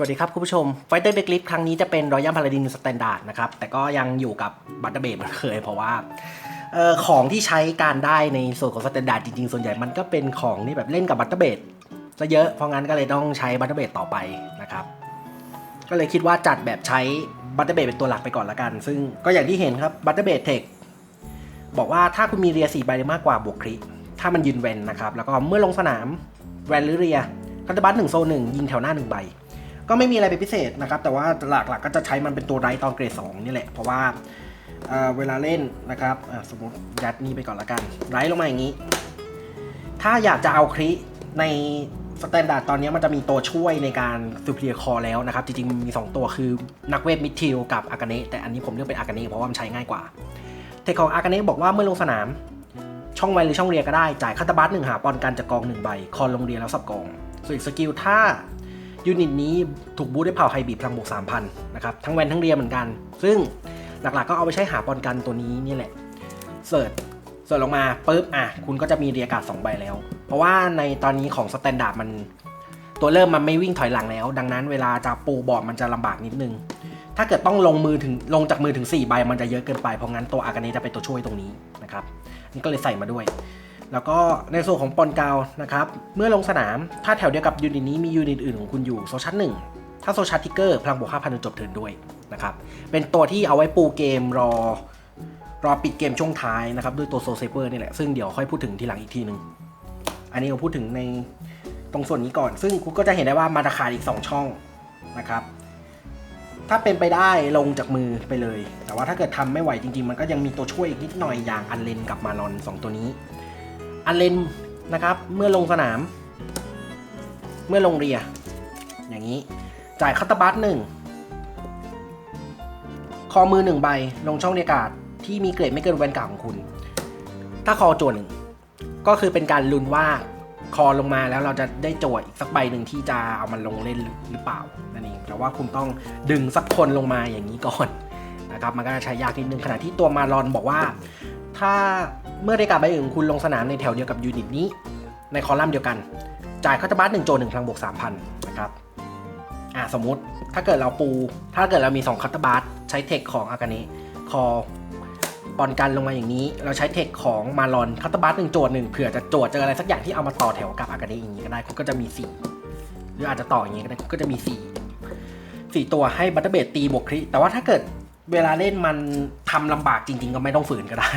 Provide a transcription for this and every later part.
สวัสดีครับคุณผู้ชม Fighter Deck List ครั้งนี้จะเป็น Royal Paladin Standard นะครับ แต่ก็ยังอยู่กับบัตเตอร์เบดเหมือนเคย เพราะว่าออของที่ใช้การได้ในส่วนของ Standard จริงๆ ส่วนใหญ่มันก็เป็นของที่แบบเล่นกับบัตเตอร์เบดซะเยอะเพราะงั้นก็เลยต้องใช้บัตเตอร์เบดต่อไปนะครับ ก็เลยคิดว่าจัดแบบใช้บัตเตอร์เบดเป็นตัวหลักไปก่อนละกัน ซึ่งก็อย่างที่เห็นครับบัตเตอร์เบดเทคบอกว่าถ้าคุณมีเรียสี่ใบหรือมากกว่าบวกคริถ้ามันยืนเวนนะครับแล้วก็เมื่อลงสนามแวนหรือเรียคันตบัตหนึ่งโซหนึ่งยิงแถวหน้าหนึ่งใบ ก็ไม่มีอะไรเป็นพิเศษนะครับ แต่ว่าหลักๆก็จะใช้มันเป็นตัวไรตอนเกรด2นี่แหละ เพราะว่าเเวลาเล่นนะครับสมมติยัดนี่ไปก่อนละกันไรลงมาอย่างนี้ ถ้าอยากจะเอาคริในสแตนดาร์ดตอนนี้มันจะมีตัวช่วยในการซูเปอร์คอแล้วนะครับ จริงๆ มี 2 ตัวคือนักเวทมิดทิลกับอากาเนะแต่อันนี้ผมเลือกเป็นอากาเนะเพราะว่ามันใช้ง่ายกว่า เทคของอากาเนะบอกว่าเมื่อลงสนาม ช่องไวหรือช่องเรียก็ได้ จ่ายคัตาบัสหนึ่งหาปอนกันจากกองหนึ่งใบ คอนลงเรียแล้วสับกอง ส่วนอีกสกิลถ้า ยูนิตนี้ถูกบูทด้วยเผ่าไฮบริดพลังบวก3,000นะครับทั้งแวนทั้งเรียเหมือนกัน ซึ่งหลักๆก็เอาไปใช้หาปอนกันตัวนี้นี่แหละเสิร์ชเสิร์ชลงมาปุ๊บอะคุณก็จะมีเรียการ์ด2ใบแล้ว เพราะว่าในตอนนี้ของสแตนดาร์ดมันตัวเริ่มมันไม่วิ่งถอยหลังแล้ว ดังนั้นเวลาจะปูบอร์ดมันจะลำบากนิดนึง ถ้าเกิดต้องลงมือถึงลงจากมือถึง4ใบมันจะเยอะเกินไปเพราะงั้นตัวอากาเนจะเป็นตัวช่วยตรงนี้นะครับนี่ก็เลยใส่มาด้วย แล้วก็ในส่วนของปอนกาวนะครับ เมื่อลงสนาม ถ้าแถวเดียวกับยูนิตนี้มียูนิตอื่นของคุณอยู่โซชันหนึ่งถ้าโซชันทิกเกอร์พลังบวก5,000จนจบเทิร์นด้วยนะครับ เป็นตัวที่เอาไว้ปูเกมรอรอปิดเกมช่วงท้ายนะครับ ด้วยตัวโซเซเปอร์นี่แหละ ซึ่งเดี๋ยวค่อยพูดถึงทีหลังอีกทีหนึ่งอันนี้เราพูดถึงในตรงส่วนนี้ก่อน ซึ่งคุณก็จะเห็นได้ว่ามาตรขาดอีก 2 ช่องนะครับ ถ้าเป็นไปได้ลงจากมือไปเลย แต่ว่าถ้าเกิดทำไม่ไหวจริง ๆ มันก็ยังมีตัวช่วยอีกนิดหน่อยอย่างอันเลนกับมารอน 2 ตัวนี้ อเลนนะครับ เมื่อลงสนาม เมื่อลงเรีย อย่างนี้ จ่ายคัตเตอร์บัสหนึ่งคอมือหนึ่งใบลงช่องเรียการที่มีเกรดไม่เกินแวนกาของคุณ ถ้าคอโจหนึ่งก็คือเป็นการลุ้นว่าคอลงมาแล้วเราจะได้โจทย์อีกสักใบหนึ่งที่จะเอามันลงเล่นหรือเปล่านั่นเองแต่ว่าคุณต้องดึงสักคนลงมาอย่างนี้ก่อนนะครับมันก็จะใช้ยากนิดนึงขณะที่ตัวมารอนบอกว่า ถ้าเมื่อได้การใบอื่นคุณลงสนามในแถวเดียวกับยูนิตนี้ ในคอลัมน์เดียวกัน จ่ายคัตบัสหนึ่งโจหนึ่งพลังบวกสามพันนะครับอ่าสมมุติถ้าเกิดเราปู ถ้าเกิดเรามี2คัตบัสใช้เทคของอากาเนะคอปอนกันลงมาอย่างนี้ เราใช้เทคของมารอนคัตบัสหนึ่งโจทย์หนึ่งเผื่อจะโจทย์เจออะไรสักอย่างที่เอามาต่อแถวกับอากาเนะอย่างนี้ก็ได้คุณก็จะมีสี่หรืออาจจะต่ออย่างนี้ก็ได้คุณก็จะมีสี่สี่ตัวให้บัตเตอร์เบดตีบวกคริแต่ว่าถ้าเกิด เวลาเล่นมันทำลำบากจริง ๆ ก็ไม่ต้องฝืนก็ได้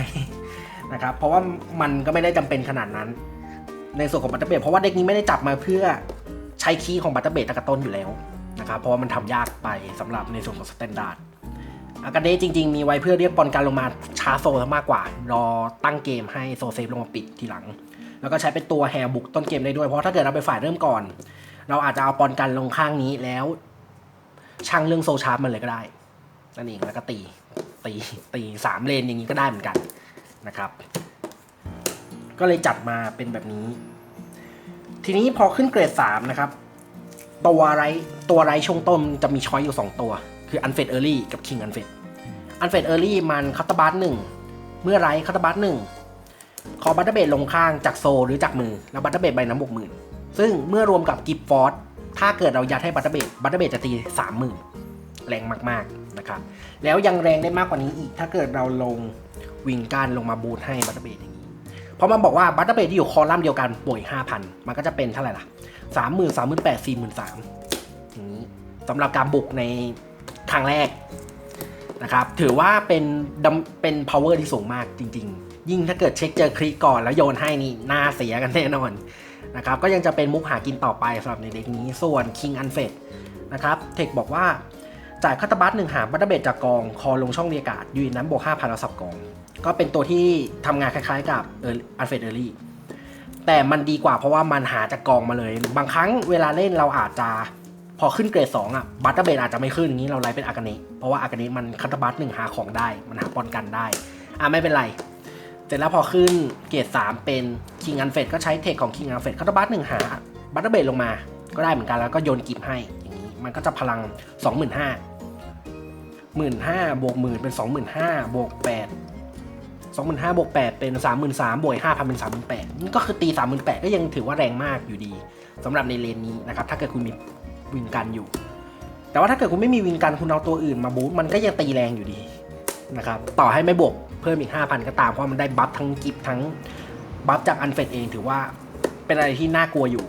นะครับเพราะว่ามันก็ไม่ได้จำเป็นขนาดนั้น ในส่วนของบัตเตอร์เบดเพราะว่าเด็กนี้ไม่ได้จับมาเพื่อใช้คีย์ของบัตเตอร์เบดตั้งแต่ต้นอยู่แล้วนะครับเพราะว่ามันทำยากไปสำหรับในส่วนของสแตนดาร์ดอากาเดจริง ๆ มีไว้เพื่อเรียกบอลการลงมาช้าโซซะมากกว่า รอตั้งเกมให้โซเซฟลงมาปิดทีหลัง แล้วก็ใช้เป็นตัวแฮร์บุกต้นเกมได้ด้วยเพราะถ้าเกิดเราไปฝ่ายเริ่มก่อน เราอาจจะเอาบอลกันลงข้างนี้แล้วช่างเรื่องโซชาร์ปมันเลยก็ได้ นั่นเองแล้วก็ตีตีตีสามเลนอย่างนี้ก็ได้เหมือนกันนะครับ ก็เลยจัดมาเป็นแบบนี้ ทีนี้พอขึ้นเกรด3นะครับ ตัวไรตัวไรช่วงต้นจะมีช้อยอยู่2ตัว คืออันเฟดเออร์ลี่กับคิงอันเฟดอันเฟดเออร์ลี่มันคัตตบัสหนึ่งเมื่อไรคัตตบัสหนึ่งขอบัตเตอร์เบดลงข้างจากโซหรือจากมือ แล้วบัตเตอร์เบดใบน้ำบกหมื่นซึ่งเมื่อรวมกับกิฟฟอร์ดถ้าเกิดเรายัดให้บัตเตอร์เบดบัตเตอร์เบดจะตีสามหมื่นแรงมากๆ นะครับ แล้วยังแรงได้มากกว่านี้อีก ถ้าเกิดเราลงวิงการลงมาบูทให้บัตเตอร์เบดอย่างนี้ เพราะมันบอกว่าบัตเตอร์เบดที่อยู่คอลัมน์เดียวกันป่วยห้าพันมันก็จะเป็นเท่าไหร่ล่ะสามหมื่นสามหมื่นแปดสี่หมื่นสามอย่างนี้สำหรับการบุกในครั้งแรกนะครับ ถือว่าเป็นดเป็น power ที่สูงมากจริง ๆ ยิ่งถ้าเกิดเช็คเจอคลิกก่อนแล้วโยนให้นี่หน้าเสียกันแน่นอนนะครับ ก็ยังจะเป็นมุกหากินต่อไปสำหรับในเด็กนี้ส่วน King Unfed นะครับเทคบอกว่า จ่ายคัตตบัสหนึ่งหาบัตเตอร์เบดจากกอง คอลงช่องเรียกาศยูนนั้นบวกห้าพันแล้วสับกอง ก็เป็นตัวที่ทำงานคล้าย ๆ กับเอออันเฟดเออรี่แต่มันดีกว่าเพราะว่ามันหาจากกองมาเลย บางครั้งเวลาเล่นเราอาจจะพอขึ้นเกรด2อะบัตเตอร์เบดอาจจะไม่ขึ้นอย่างนี้เราไล่เป็นอากาเนะเพราะว่าอากาเนะมันคัตบัสหนึ่งหาของได้ มันหาปอนกันได้ อะไม่เป็นไร เสร็จแล้วพอขึ้นเกรด3 เป็นคิงอันเฟดก็ใช้เทคของคิงอันเฟดคัตบัสหนึ่งหาบัตเตอร์เบดลงมา ก็ได้เหมือนกันแล้วก็โยนกิฟให้อย่างนี้มันก็จะพลัง 25,000 หมื่นห้าบวกหมื่นเป็นสองหมื่นห้าบวกแปดสองหมื่นห้าบวกแปดเป็นสามหมื่นสามบวกห้าพันเป็นสามหมื่นแปดก็คือตีสามหมื่นแปดก็ยังถือว่าแรงมากอยู่ดีสำหรับในเลนนี้นะครับ ถ้าเกิดคุณมีวิงกันอยู่ แต่ว่าถ้าเกิดคุณไม่มีวินกันคุณเอาตัวอื่นมาบูทมันก็ยังตีแรงอยู่ดีนะครับต่อให้ไม่บวกเพิ่มอีก 5,000 ก็ตามเพราะมันได้บัฟทั้งกิฟทั้งบัฟจากอันเฟดเองถือว่าเป็นอะไรที่น่ากลัวอยู่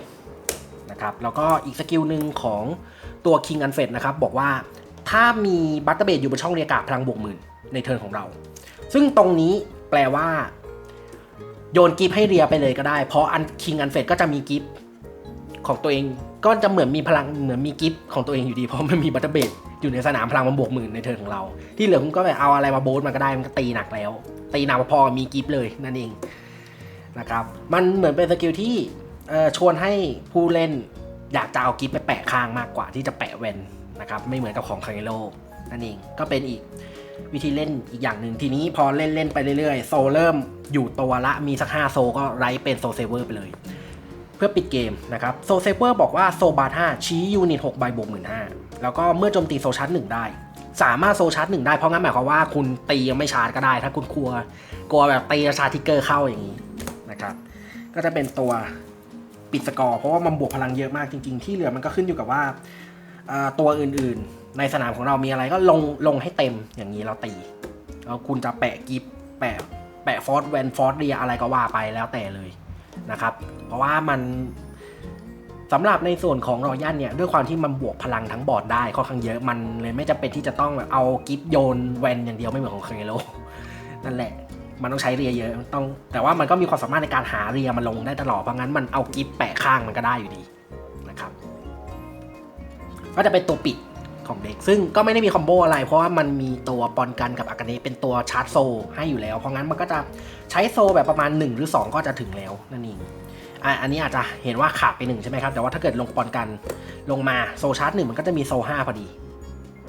นะครับแล้วก็อีกสกิลหนึ่งของตัว King อันเฟดนะครับบอกว่า ถ้ามีบัตเตอร์เบดอยู่บนช่องเรียกาพลังบวกหมื่นในเทิร์นของเรา ซึ่งตรงนี้แปลว่า โยนกิฟให้เรียไปเลยก็ได้ เพราะอัน King อันเฟดก็จะมีกิฟของตัวเองก็จะเหมือนมีพลังเหมือนมีกิฟของตัวเองอยู่ดี เพราะมันมีบัตเตอร์เบดอยู่ในสนามพลังมันบวกหมื่นในเทิร์นของเรา ที่เหลือคุณก็ไปเอาอะไรมาโบสมันก็ได้มันก็ตีหนักแล้ว ตีหนักพอมีกิฟเลยนั่นเองนะครับมันเหมือนเป็นสกิลที่ชวนให้ผู้เล่นอยากจะเอากิฟไปแปะข้างมากกว่าที่จะแปะเวน นะครับไม่เหมือนกับของคาเงโลนั่นเองก็เป็นอีกวิธีเล่นอีกอย่างหนึ่งทีนี้พอเล่นเล่นไปเรื่อยๆ โซเริ่มอยู่ตัวละมีสัก 5 โซก็ไลฟ์เป็นโซเซเวอร์ไปเลย เพื่อปิดเกมนะครับโซเซเวอร์บอกว่าโซบาท่าชี้ยูนิต6ใบบวกหมื่นห้าแล้วก็เมื่อโจมตีโซชาร์จหนึ่งได้ สามารถโซชาร์จหนึ่งได้เพราะงั้นหมายความว่าคุณตียังไม่ชาร์จก็ได้ ถ้าคุณกลัวกลัวแบบตีชาร์ทิกเกอร์เข้าอย่างนี้นะครับก็จะเป็นตัวปิดสกอร์เพราะว่ามันบวกพลังเยอะมากจริงๆ ที่เหลือมันก็ขึ้นอยู่กับว่า ตัวอื่นๆ ในสนามของเรามีอะไรก็ลงลงให้เต็มอย่างนี้เราตีแล้วคุณจะแปะกิฟแปะแปะฟอร์สแวนฟอร์สเรียอะไรก็ว่าไปแล้วแต่เลยนะครับ เพราะว่ามันสำหรับในส่วนของรอยันเนี่ยด้วยความที่มันบวกพลังทั้งบอร์ดได้ค่อนข้างเยอะมันเลยไม่จำเป็นที่จะต้องแบบเอากิฟโยนแวนอย่างเดียวไม่เหมือนของเคโลนั่นแหละ มันต้องใช้เรียเยอะต้องแต่ว่ามันก็มีความสามารถในการหาเรียมาลงได้ตลอดเพราะงั้นมันเอากิฟแปะข้างมันก็ได้อยู่ดี ก็จะเป็นตัวปิดของเด็ก ซึ่งก็ไม่ได้มีคอมโบอะไร เพราะว่ามันมีตัวปอนกันกับอากาเนะเป็นตัวชาร์จโซให้อยู่แล้ว เพราะงั้นมันก็จะใช้โซแบบประมาณ 1 หรือ 2 ก็จะถึงแล้วนั่นเองอะอันนี้อาจจะเห็นว่าขาดไปหนึ่งใช่ไหมครับ แต่ว่าถ้าเกิดลงปอนกันลงมาโซชาร์จหนึ่งมันก็จะมีโซห้าพอดี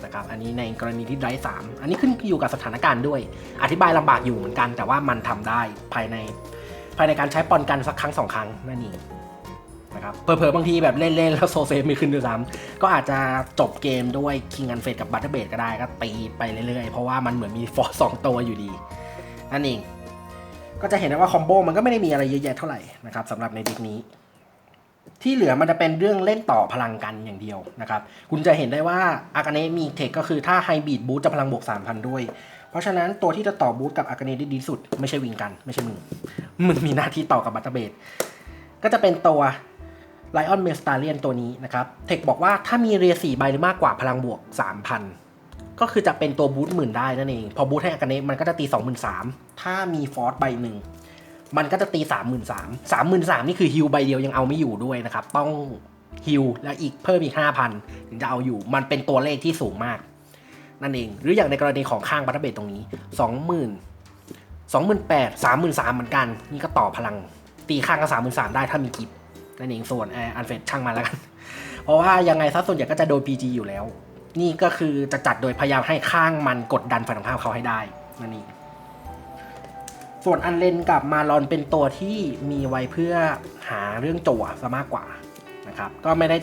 นะครับอันนี้ในกรณีที่ไดร์สามอันนี้ขึ้นอยู่กับสถานการณ์ด้วย อธิบายลำบากอยู่เหมือนกัน แต่ว่ามันทำได้ภายในภายในการใช้ปอนกันสักครั้งสองครั้งนั่นเอง นะครับเผลอๆบางทีแบบเล่น ๆ แล้วโซเซฟไม่ขึ้นด้วยซ้ำก็อาจจะจบเกมด้วยคิงอันเฟดกับบัตเตอร์เบดก็ได้ก็ตีไปเรื่อย ๆ เพราะว่ามันเหมือนมีฟอร์สองตัวอยู่ดีนั่นเองก็จะเห็นได้ว่าคอมโบมันก็ไม่ได้มีอะไรเยอะแยะเท่าไหร่นะครับสำหรับในดิกนี้ ที่เหลือมันจะเป็นเรื่องเล่นต่อพลังกันอย่างเดียวนะครับ คุณจะเห็นได้ว่าอากาเนะมีเทคก็คือถ้าไฮบีดบูทจะพลังบวก3,000 ด้วย เพราะฉะนั้นตัวที่จะต่อบูทกับอากาเนะได้ดีที่สุด ไม่ใช่วิงกัน ไม่ใช่มึงมึงมีหน้าที่ต่อกับบัตเตอร์เบดก็จะเป็นตัว ไลออนเมสตาเลียนตัวนี้นะครับ เทคบอกว่าถ้ามีเรียสี่ใบหรือมากกว่าพลังบวก 3,000 ก็คือจะเป็นตัวบูทหมื่นได้นั่นเอง พอบูทให้อากาเนมันก็จะตี 23,000ถ้ามีฟอร์สใบหนึ่งมันก็จะตีสามหมื่นสามสามหมื่นสามนี่คือฮิวใบเดียวยังเอาไม่อยู่ด้วยนะครับ ต้องฮิวแล้วอีกเพิ่มอีกห้าพันถึงจะเอาอยู่ มันเป็นตัวเลขที่สูงมาก นั่นเอง หรืออย่างในกรณีของข้างบัตเตอร์เบดตรงนี้สองหมื่นสองหมื่นแปดสามหมื่นสามเหมือนกัน นี่ก็ต่อพลัง ตีข้างก็สามหมื่นสามได้ถ้ามีกิฟ นั่นเองส่วนแอร์อันเฟดช่างมันแล้วกัน เพราะว่ายังไงซะส่วนใหญ่ก็จะโดน PG อยู่แล้ว นี่ก็คือจะจัดโดยพยายามให้ข้างมันกดดันฝ่ายตรงข้ามเขาให้ได้นั่นเองส่วนอันเลนกับมาลอนเป็นตัวที่มีไว้เพื่อหาเรื่องโจวซะมากกว่านะครับ ก็ไม่ได้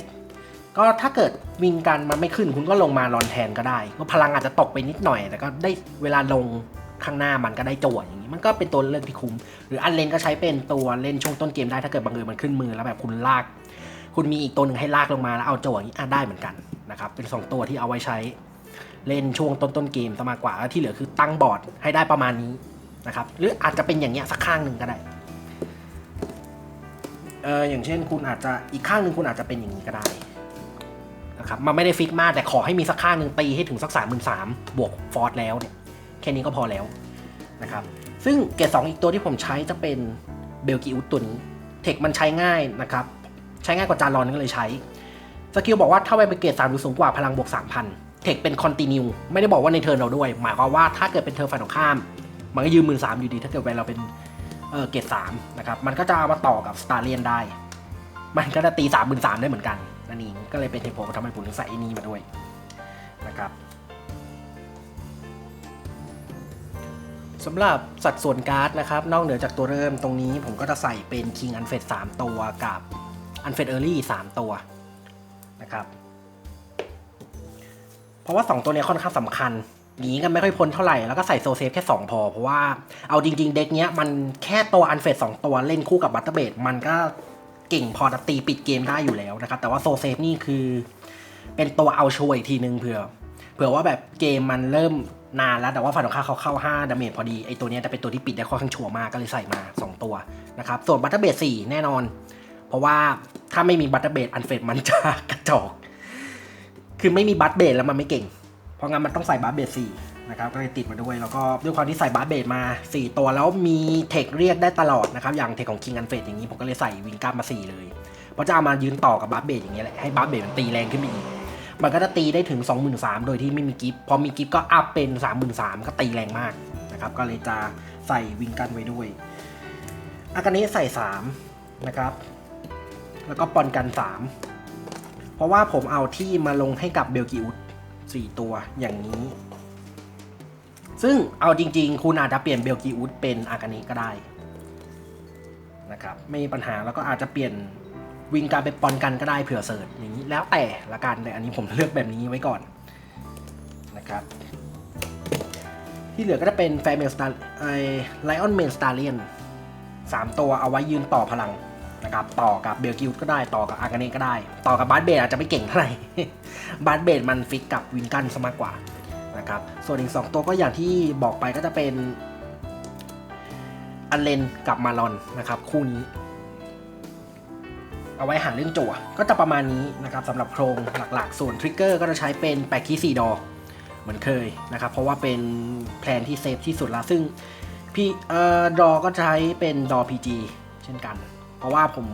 ก็ถ้าเกิดวิงกันมันไม่ขึ้นคุณก็ลงมาลอนแทนก็ได้ ก็พลังอาจจะตกไปนิดหน่อย แต่ก็ได้เวลาลง ข้างหน้ามันก็ได้จั่วอย่างนี้ มันก็เป็นตัวเลือกที่คุ้ม หรืออันเลนก็ใช้เป็นตัวเล่นช่วงต้นเกมได้ถ้าเกิดบังเอิญมันขึ้นมือแล้วแบบคุณลาก คุณมีอีกตัวหนึ่งให้ลากลงมาแล้วเอาจั่วอย่างนี้อะได้เหมือนกันนะครับเป็นสองตัวที่เอาไว้ใช้เล่นช่วงต้นต้นเกมซะมากกว่าแล้วที่เหลือคือตั้งบอร์ดให้ได้ประมาณนี้นะครับหรืออาจจะเป็นอย่างเงี้ยสักข้างหนึ่งก็ได้เอออย่างเช่นคุณอาจจะอีกข้างหนึ่งคุณอาจจะเป็นอย่างนี้ก็ได้นะครับมันไม่ได้ฟิกมากแต่ขอให้มีสักข้างหนึ่งตีให้ถึงสักสามหมื่นสามบวกฟอร์สแล้วเนี่ย แค่นี้ก็พอแล้วนะครับซึ่งเกรดสองอีกตัวที่ผมใช้จะเป็นเบลกิอุสตัวนี้เทคมันใช้ง่ายนะครับ ใช้ง่ายกว่าจานรอนก็เลยใช้สกิลบอกว่าถ้าไปเกรดสามหรือสูงกว่าพลังบวกสามพันเทคเป็นคอนติเนียไม่ได้บอกว่าในเทิร์นเราด้วย หมายความว่าถ้าเกิดเป็นเทิร์นฝ่ายตรงข้าม มันก็ยืมหมื่นสามอยู่ดี ถ้าเกิดแวนเราเป็นเออเกรดสามนะครับมันก็จะเอามาต่อกับสตาร์เลียนได้ มันก็จะตีสามหมื่นสามได้เหมือนกันนั่นเองก็เลยเป็นเหตุผลทำให้ผมถึงใส่ไอ้นี้มาด้วย สำหรับสัดส่วนการ์ดนะครับ นอกเหนือจากตัวเริ่มตรงนี้ผมก็จะใส่เป็น King u n f e d 3 ตัวกับ u n f e d Early 3ตัวนะครับ เพราะว่า 2 ตัวนี้ค่อนข้างสำคัญหนีกันไม่ค่อยพ้นเท่าไหร่ แล้วก็ใส่โซเซฟแค่ 2 พอ เพราะว่าเอาจริง ๆ เด็กเนี้ยมันแค่ตัวอันเฟดสองตัวเล่นคู่กับบัตเตอร์เบดมันก็เก่งพอจะตีปิดเกมได้อยู่แล้วนะครับ แต่ว่าโซเซฟนี่คือ เป็นตัวเอาช่วยอีกทีนึงเผื่อ เผื่อว่าแบบเกมมันเริ่ม นานแล้วแต่ว่าฝั่งตรงข้ามเขาเข้า5ดาเมจพอดีไอตัวนี้จะเป็นตัวที่ปิดได้ค่อนข้างชัวร์มากก็เลยใส่มา 2 ตัวนะครับส่วนบัตเตอร์เบส4แน่นอน เพราะว่าถ้าไม่มีบัตเตอร์เบสอันเฟดมันจะกระจอก คือไม่มีบัตเบสแล้วมันไม่เก่ง เพราะงั้นมันต้องใส่บัตเบส4นะครับก็เลยติดมาด้วยแล้วก็ด้วยความที่ใส่บัตเบสมา 4 ตัวแล้วมีเทคเรียกได้ตลอดนะครับอย่างเทคของคิงอันเฟดอย่างนี้ผมก็เลยใส่วิงก้ามา 4 เลย เพราะจะเอามายืนต่อกับบัตเบสอย่างเงี้แหละให้บัตเบสมันตีแรงขึ้นไปอีก มันก็จะตีได้ถึง 23,000โดยที่ไม่มีกิฟต์พอมีกิฟต์ก็อัพเป็น 33,000ก็ตีแรงมากนะครับก็เลยจะใส่วิงกันไว้ด้วยอากานี้ใส่ 3 นะครับ แล้วก็ปอนกัน 3 เพราะว่าผมเอาที่มาลงให้กับเบลกิอุส4ตัวอย่างนี้ ซึ่งเอาจริง ๆ คุณอาจจะเปลี่ยนเบลกิอุสเป็นอากานี้ก็ได้นะครับไม่มีปัญหาแล้วก็อาจจะเปลี่ยน วิงการไปปอนกันก็ได้เผื่อเสิร์ชอย่างนี้แล้วแต่ละกันแต่อันนี้ผมเลือกแบบนี้ไว้ก่อนนะครับที่เหลือก็จะเป็นแฟร์เมลสตาร์ไอไลออนเมนสตาร์เลียนสามตัวเอาไว้ยืนต่อพลังนะครับต่อกับเบลกิวก็ได้ต่อกับอากาเน่ก็ได้ ต่อกับบาร์เบดอาจจะไม่เก่งเท่าไหร่บาร์เบดมันฟิกกับวิงกันซะมากกว่านะครับส่วนอีกสองตัวก็อย่างที่บอกไปก็จะเป็นอันเลนกับมาลอนนะครับคู่นี้ เอาไว้หาเรื่องจั่ว ก็จะประมาณนี้นะครับสำหรับโครงหลักๆ ส่วนทริกเกอร์ก็จะใช้เป็นแปกคีสี่ดอเหมือนเคยนะครับเพราะว่าเป็นแพลนที่เซฟที่สุดแล้วซึ่งพี่เอ่อดอก็ใช้เป็นดอ PG เช่นกัน เพราะว่าผม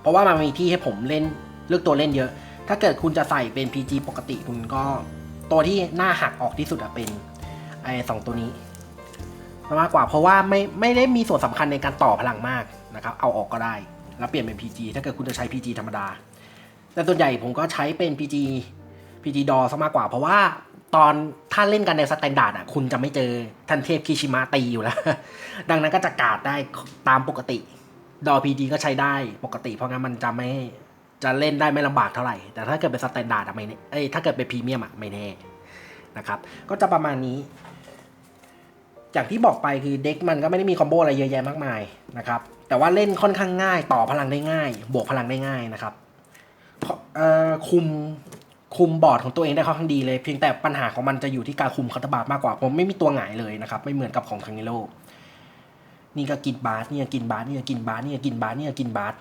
เพราะว่ามันมีที่ให้ผมเล่นเลือกตัวเล่นเยอะ ถ้าเกิดคุณจะใส่เป็น PG ปกติคุณก็ตัวที่หน้าหักออกที่สุดอะเป็นไอสองตัวนี้มากกว่าเพราะว่าไม่ไม่ได้มีส่วนสำคัญในการต่อพลังมากนะครับ เอาออกก็ได้ แล้วเปลี่ยนเป็น PG ถ้าเกิดคุณจะใช้ PG ธรรมดา แต่ส่วนใหญ่ผมก็ใช้เป็น PG PG ดอซะมากกว่า เพราะว่าตอนถ้าเล่นกันในสแตนดาร์ดอะคุณจะไม่เจอทันเทพคิชิมะตีอยู่แล้ว ดังนั้นก็จะกาดได้ตามปกติ ดอ PG ก็ใช้ได้ปกติ เพราะงั้นมันจะไม่จะเล่นได้ไม่ลำบากเท่าไหร่ แต่ถ้าเกิดเป็นสแตนดาร์ดอะไม่แน่เอ้ยถ้าเกิดเป็นพรีเมียมอะไม่แน่นะครับ ก็จะประมาณนี้ อย่างที่บอกไปคือเด็กมันก็ไม่ได้มีคอมโบอะไรเยอะแยะมากมายนะครับ แต่ว่าเล่นค่อนข้างง่าย ต่อพลังได้ง่าย บวกพลังได้ง่ายนะครับเอ่อคุมคุมบอร์ดของตัวเองได้ค่อนข้างดีเลยเพียงแต่ปัญหาของมันจะอยู่ที่การคุมคัตบาร์มากกว่าผมไม่มีตัวหงายเลยนะครับ ไม่เหมือนกับของคังเนโลนี่ก็กินบาสนี่ก็กินบาสนี่ก็กินบาสนี่ก็กินบาสนี่ก็กินบาส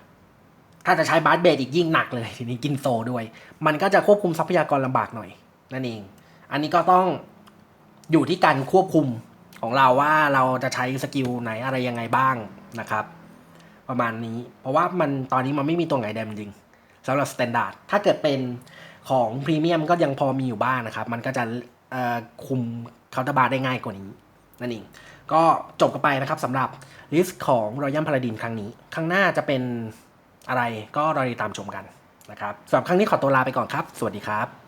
ถ้าจะใช้บาสเบสอีกยิ่งหนักเลยทีนี้กินโซด้วย มันก็จะควบคุมทรัพยากรลำบากหน่อย นั่นเอง อันนี้ก็ต้องอยู่ที่การควบคุม ของเราว่าเราจะใช้สกิลไหนอะไรยังไงบ้างนะครับ ประมาณนี้ เพราะว่ามันตอนนี้มันไม่มีตัวไหนแดมจริงสำหรับสแตนดาร์ดถ้าเกิดเป็นของพรีเมียมก็ยังพอมีอยู่บ้างนะครับ มันก็จะคุมเคาน์เตอร์บาร์ได้ง่ายกว่านี้นั่นเองก็จบกันไปนะครับสำหรับลิสต์ของรอยัลพาราดินครั้งนี้ครั้งหน้าจะเป็นอะไรก็รอติดตามชมกันนะครับสำหรับครั้งนี้ขอตัวลาไปก่อนครับ สวัสดีครับ